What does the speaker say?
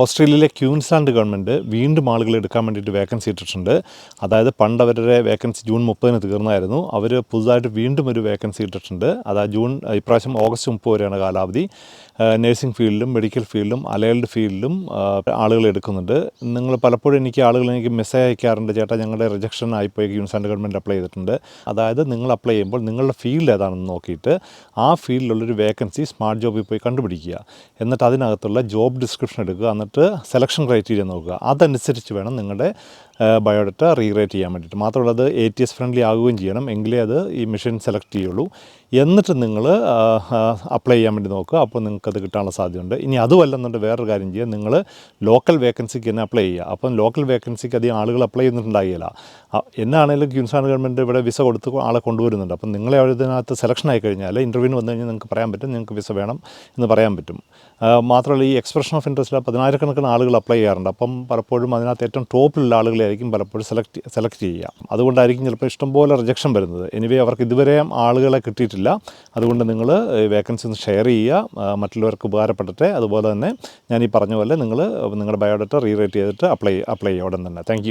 ഓസ്ട്രേലിയയിലെ Queensland government വീണ്ടും ആളുകൾ എടുക്കാൻ വേണ്ടിയിട്ട് വേക്കൻസി ഇട്ടിട്ടുണ്ട്. അതായത് പണ്ട് അവരുടെ വേക്കൻസി ജൂൺ മുപ്പതിന് തീർന്നായിരുന്നു. അവർ പുതുതായിട്ട് വീണ്ടും ഒരു വേക്കൻസി ഇട്ടിട്ടുണ്ട്. അതായത് ജൂൺ ഇപ്രാവശ്യം ഓഗസ്റ്റ് മുപ്പത് വരെയാണ് കാലാവധി. നഴ്സിംഗ് ഫീൽഡിലും മെഡിക്കൽ ഫീൽഡിലും അലൈൽഡ് ഫീൽഡിലും ആളുകൾ എടുക്കുന്നുണ്ട്. നിങ്ങൾ പലപ്പോഴും എനിക്ക് ആളുകൾ എനിക്ക് മെസ്സേജ് അയക്കാറുണ്ട്. ചേട്ടാ ഞങ്ങളുടെ റിജക്ഷൻ ആയിപ്പോയി. ക്യൂൻസ്ലാൻഡ് ഗവൺമെന്റ് അപ്ലൈ ചെയ്തിട്ടുണ്ട്. അതായത് നിങ്ങൾ അപ്ലൈ ചെയ്യുമ്പോൾ നിങ്ങളുടെ ഫീൽഡ് ഏതാണെന്ന് നോക്കിയിട്ട് ആ ഫീൽഡിലുള്ളൊരു വേക്കൻസി സ്മാർട്ട് ജോബിൽ പോയി കണ്ടുപിടിക്കുക. എന്നിട്ട് അതിനകത്തുള്ള ജോബ് ഡിസ്ക്രിപ്ഷൻ എടുക്കുക. സെലക്ഷൻ ക്രൈറ്റീരിയ നോക്കുക. അതനുസരിച്ച് വേണം നിങ്ങളുടെ ബയോഡാറ്റ റീറേറ്റ് ചെയ്യാൻ വേണ്ടിയിട്ട്. മാത്രമല്ല അത് എ ടി എസ് ഫ്രണ്ട്ലി ആകുകയും ചെയ്യണം. എങ്കിലേ അത് ഈ മെഷീൻ സെലക്ട് ചെയ്യുള്ളൂ. എന്നിട്ട് നിങ്ങൾ അപ്ലൈ ചെയ്യാൻ വേണ്ടി നോക്കുക. അപ്പോൾ നിങ്ങൾക്ക് അത് കിട്ടാനുള്ള സാധ്യതയുണ്ട്. ഇനി അതുമല്ലെന്നുണ്ട് വേറൊരു കാര്യം ചെയ്യുക. നിങ്ങൾ ലോക്കൽ വേക്കൻസിക്ക് തന്നെ അപ്ലൈ ചെയ്യുക. അപ്പം ലോക്കൽ വേക്കൻസിക്ക് അധികം ആളുകൾ അപ്ലൈ ചെയ്യുന്നുണ്ടായില്ല. എന്നാണെങ്കിലും ക്യൂൻസാൻ ഗവൺമെന്റ് ഇവിടെ വിസ കൊടുത്ത് ആളെ കൊണ്ടുവരുന്നുണ്ട്. അപ്പം നിങ്ങളെ ഇതിനകത്ത് സെലക്ഷൻ ആയി കഴിഞ്ഞാൽ ഇന്റർവ്യൂവിന് വന്നു കഴിഞ്ഞാൽ നിങ്ങൾക്ക് പറയാൻ പറ്റും. നിങ്ങൾക്ക് വിസ വേണം എന്ന് പറയാൻ പറ്റും. മാത്രമല്ല ഈ എക്സ്പ്രഷൻ ഓഫ് ഇൻട്രസ്റ്റിൽ പതിനായിരക്കണക്കിന് ആളുകൾ അപ്ലൈ ചെയ്യാറുണ്ട്. അപ്പം പലപ്പോഴും അതിനകത്ത് ഏറ്റവും ടോപ്പിലുള്ള ആളുകളെയായിരിക്കും പലപ്പോഴും സെലക്ട് സെലക്ട് ചെയ്യുക. അതുകൊണ്ടായിരിക്കും ചിലപ്പോൾ ഇഷ്ടംപോലെ റിജക്ഷൻ വരുന്നത്. എനിവേ അവർക്ക് ഇതുവരെ ആളുകളെ കിട്ടിയിട്ടില്ല. അതുകൊണ്ട് നിങ്ങൾ വേക്കൻസി ഒന്ന് ഷെയർ ചെയ്യുക. മറ്റുള്ളവർക്ക് ഉപകാരപ്പെടട്ടെ. അതുപോലെ തന്നെ ഞാൻ ഈ പറഞ്ഞ പോലെ നിങ്ങൾ നിങ്ങളുടെ ബയോഡാറ്റ റീറേറ്റ് ചെയ്തിട്ട് അപ്ലൈ അപ്ലൈ ചെയ്യുക ഉടൻ തന്നെ. താങ്ക്